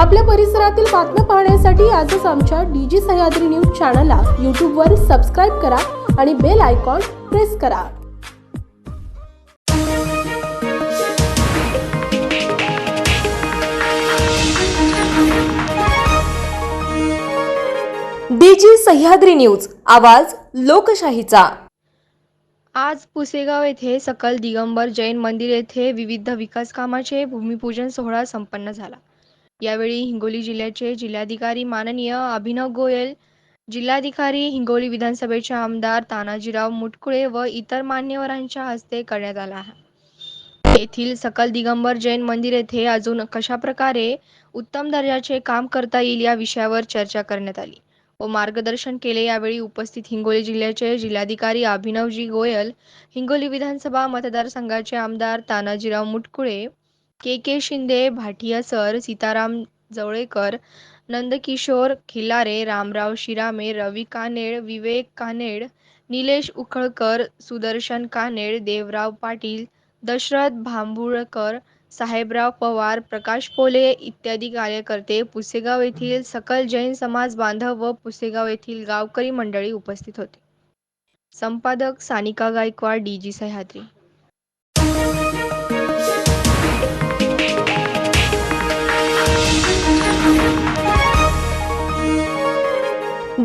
आपल्या परिसरातील बातम्या पाहण्यासाठी आजच आमच्या डीजी सह्याद्री न्यूज चॅनलला यूट्यूबवर सबस्क्राईब करा आणि बेल आयकॉन प्रेस करा. डीजी सह्याद्री न्यूज आवाज लोकशाहीचा. आज पुसेगाव येथे सकल दिगंबर जैन मंदिर येथे विविध विकास कामाचे भूमिपूजन सोहळा संपन्न झाला. यावेळी हिंगोली जिल्ह्याचे जिल्हाधिकारी माननीय अभिनव गोयल जिल्हाधिकारी हिंगोली विधानसभेचे आमदार तानाजीराव मुटकुळे व इतर मान्यवरांच्या हस्ते करण्यात आला आहे. येथील सकल दिगंबर जैन मंदिर येथे अजून कशा प्रकारे उत्तम दर्जाचे काम करता येईल या विषयावर चर्चा करण्यात आली व मार्गदर्शन केले यावेळी उपस्थित हिंगोली जिल्ह्याचे जिल्हाधिकारी अभिनवजी गोयल हिंगोली विधानसभा मतदारसंघाचे आमदार Tanajirao Mutkule K K Shinde Bhatia sir Sitaram Jawalekar Nandkishor Khilare Ramrao Shirame Ravi Kaned Vivek Kaned Nilesh Ukhalkar Sudarshan Kaned Devrao Patil Dashrath Bhambulkar Sahebrao Pawar Prakash Pole इत्यादी कार्यकर्ते पुसेगाव येथील सकल जैन समाज बांधव व पुसेगाव येथील गावकरी मंडळी उपस्थित होते. संपादक Sanika Gaikwad D G Sahyadri.